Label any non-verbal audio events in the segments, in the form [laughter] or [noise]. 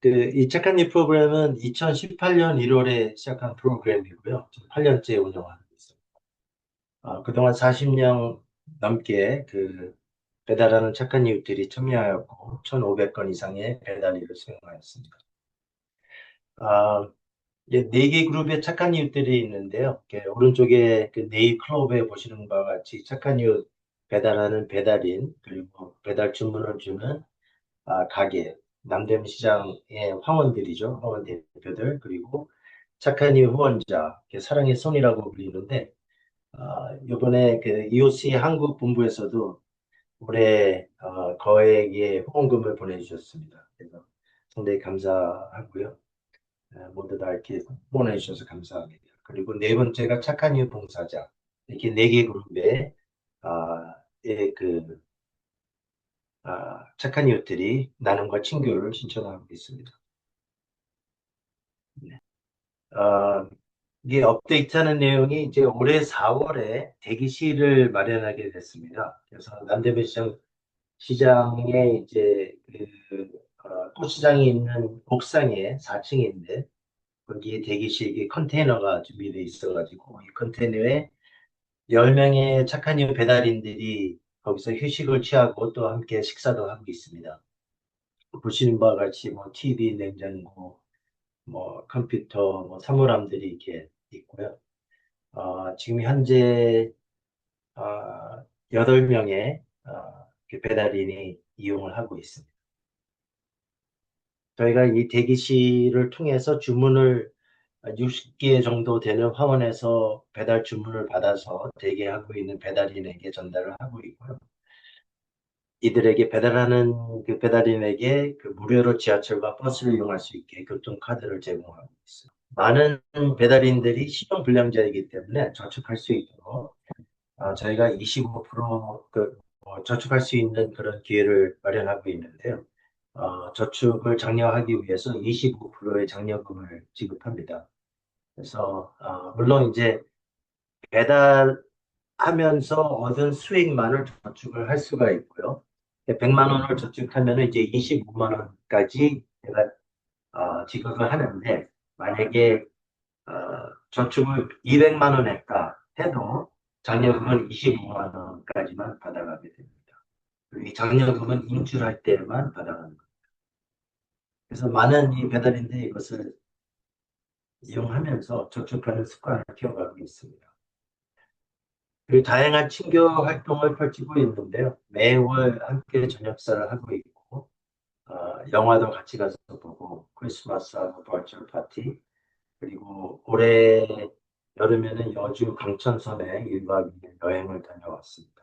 그, 이 착한 일 프로그램은 2018년 1월에 시작한 프로그램이고요. 8년째 운영하고 있습니다. 아, 그동안 40년 넘게 그 배달하는 착한 이웃들이 참여하였고 1,500건 이상의 배달 일을 수행하였습니다. 아, 네개 그룹의 착한 이웃들이 있는데요. 오른쪽에 그 네이 클럽에 보시는 바와 같이 착한 이웃 배달하는 배달인 그리고 배달 주문을 주는 아, 가게 남대문 시장의 황원들이죠. 황원 대표들 그리고 착한 이웃 후원자 사랑의 손이라고 불리는데 아, 이번에 그 EOC 한국 본부에서도 올해 어, 거액의 후원금을 보내주셨습니다. 그래서 상당히 감사하고요. 네, 모두 다 이렇게 보내주셔서 감사합니다. 그리고 네 번째가 착한 이웃 봉사자. 이렇게 네 개 그룹의 아, 예, 그 아, 착한 이웃들이 나눔과 친교를 신청하고 있습니다. 네. 아, 이게 업데이트하는 내용이 이제 올해 4월에 대기실을 마련하게 됐습니다. 그래서 남대문 시장 시장에 이제 그 어, 꽃시장이 있는 옥상에 4층인데 거기에 대기실 컨테이너가 준비되어 있어가지고 이 컨테이너에 10명의 착한 이웃 배달인들이 거기서 휴식을 취하고 또 함께 식사도 하고 있습니다. 보시는 바와 같이 뭐 TV, 냉장고, 뭐 컴퓨터, 뭐 사물함들이 이렇게 있고요. 어, 지금 현재 어, 8명의 어, 배달인이 이용을 하고 있습니다. 저희가 이 대기실을 통해서 주문을 60개 정도 되는 화원에서 배달 주문을 받아서 대기하고 있는 배달인에게 전달을 하고 있고요. 이들에게 배달하는 그 배달인에게 그 무료로 지하철과 버스를 이용할 수 있게 교통카드를 제공하고 있어요. 많은 배달인들이 시종불량자이기 때문에 저축할 수 있도록 어, 저희가 25%그 어, 저축할 수 있는 그런 기회를 마련하고 있는데요. 어, 저축을 장려하기 위해서 25%의 장려금을 지급합니다. 그래서 어, 물론 이제 배달하면서 얻은 수익만을 저축을 할 수가 있고요. 100만 원을 저축하면 이제 25만 원까지 제가 어, 지급을 하는데 만약에 어, 저축을 200만 원 했다 해도 장려금은 25만 원까지만 받아가게 됩니다. 이 장려금은 인출할 때만 받아가는. 그래서 많은 이 배달인들이 이것을 이용하면서 저축하는 습관을 키워가고 있습니다. 그리고 다양한 친교 활동을 펼치고 있는데요. 매월 함께 저녁사를 하고 있고 어, 영화도 같이 가서 보고 크리스마스하고 버추얼 파티 그리고 올해 여름에는 여주 강천섬에 1박 2일 여행을 다녀왔습니다.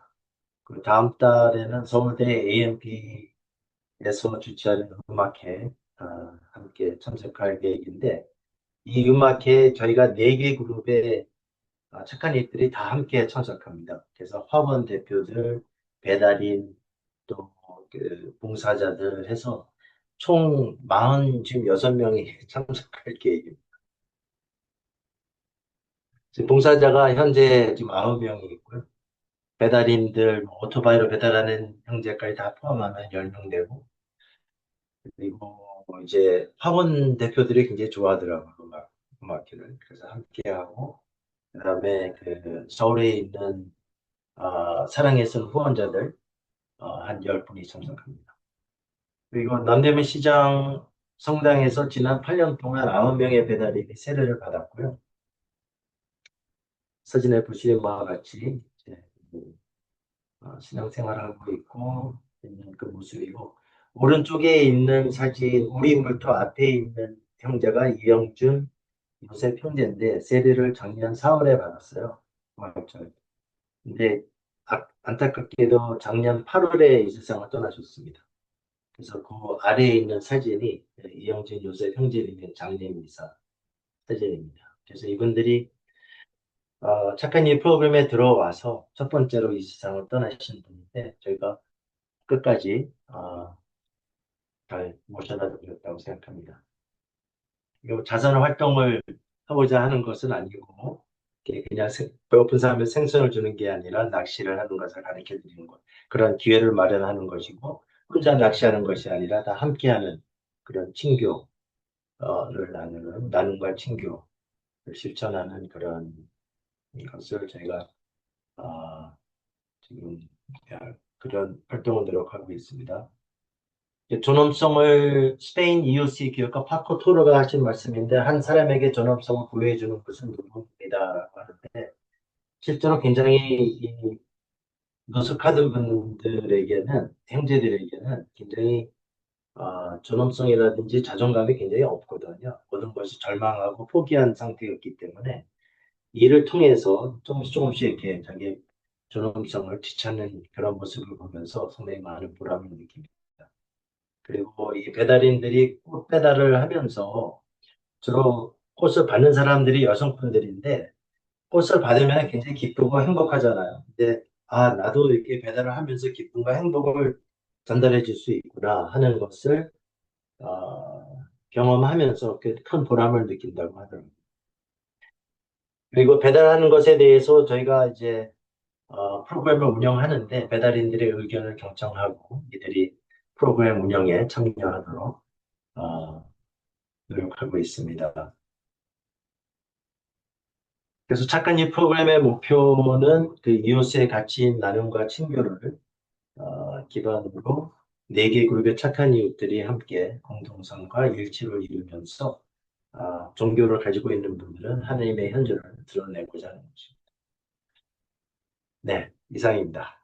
그리고 다음 달에는 서울대 AMP에서 주최하는 음악회 어, 함께 참석할 계획인데 이 음악회 저희가 네 개 그룹의 어, 착한 이들이 다 함께 참석합니다. 그래서 화원 대표들, 배달인, 또 그 봉사자들 해서 총 46명이 [laughs] 참석할 계획입니다. 지금 봉사자가 현재 지금 9명이 있고요. 배달인들, 뭐 오토바이로 배달하는 형제까지 다 포함하면 10명 되고, 그리고 이제 학원 대표들이 굉장히 좋아하더라고요. 음악, 음악회를. 그래서 함께하고, 그 다음에 그 서울에 있는 어, 사랑의 선 후원자들 어, 한 10분이 참석합니다. 그리고 남대문 시장 성당에서 지난 8년 동안 9명의 배달이 세례를 받았고요. 사진에 보시는 바와 같이 어, 신앙생활하고 있고 있는 그 모습이고 오른쪽에 있는 사진 우리 물터 앞에 있는 형제가 이영준 요셉 형제인데 세례를 작년 4월에 받았어요. 근데 안타깝게도 작년 8월에 이 세상을 떠나셨습니다. 그래서 그 아래에 있는 사진이 이영준 요셉 형제님의 장례미사 사진입니다. 그래서 이분들이 어, 착한 이 프로그램에 들어와서 첫 번째로 이 세상을 떠나신 분인데 저희가 끝까지 어, 잘 모셔다 드렸다고 생각합니다. 자선 활동을 하고자 하는 것은 아니고 그냥 배고픈 사람에 생선을 주는 게 아니라 낚시를 하는 것을 가르쳐 드리는 것 그런 기회를 마련하는 것이고 혼자 낚시하는 것이 아니라 다 함께하는 그런 친교를 나누는 나눔과 친교를 실천하는 그런 것을 저희가 아, 지금 야, 그런 활동을 노력하고 있습니다. 존엄성을 스페인 EOC 교육과 파코 토로가 하신 말씀인데 한 사람에게 존엄성을 부여해주는 것은 누구입니다라고 하는데 실제로 굉장히 이 노숙하던 분들에게는 형제들에게는 굉장히 어, 존엄성이라든지 자존감이 굉장히 없거든요. 모든 것이 절망하고 포기한 상태였기 때문에 이를 통해서 조금씩 조금씩 이렇게 자기 존엄성을 되찾는 그런 모습을 보면서 상당히 많은 보람을 느낍니다. 그리고 이 배달인들이 꽃 배달을 하면서 주로 꽃을 받는 사람들이 여성분들인데 꽃을 받으면 굉장히 기쁘고 행복하잖아요. 근데 아 나도 이렇게 배달을 하면서 기쁨과 행복을 전달해 줄 수 있구나 하는 것을 어, 경험하면서 그큰 보람을 느낀다고 하더라고요. 그리고 배달하는 것에 대해서 저희가 이제 어, 프로그램을 운영하는데 배달인들의 의견을 경청하고 이들이 프로그램 운영에 참여하도록 어, 노력하고 있습니다. 그래서 착한 이 프로그램의 목표는 그 이웃의 가치인 나눔과 친교를 어, 기반으로 네개 그룹의 착한 이웃들이 함께 공동선과 일치를 이루면서 아, 종교를 가지고 있는 분들은 하나님의 현존을 드러내고자 하는 것입니다. 네, 이상입니다.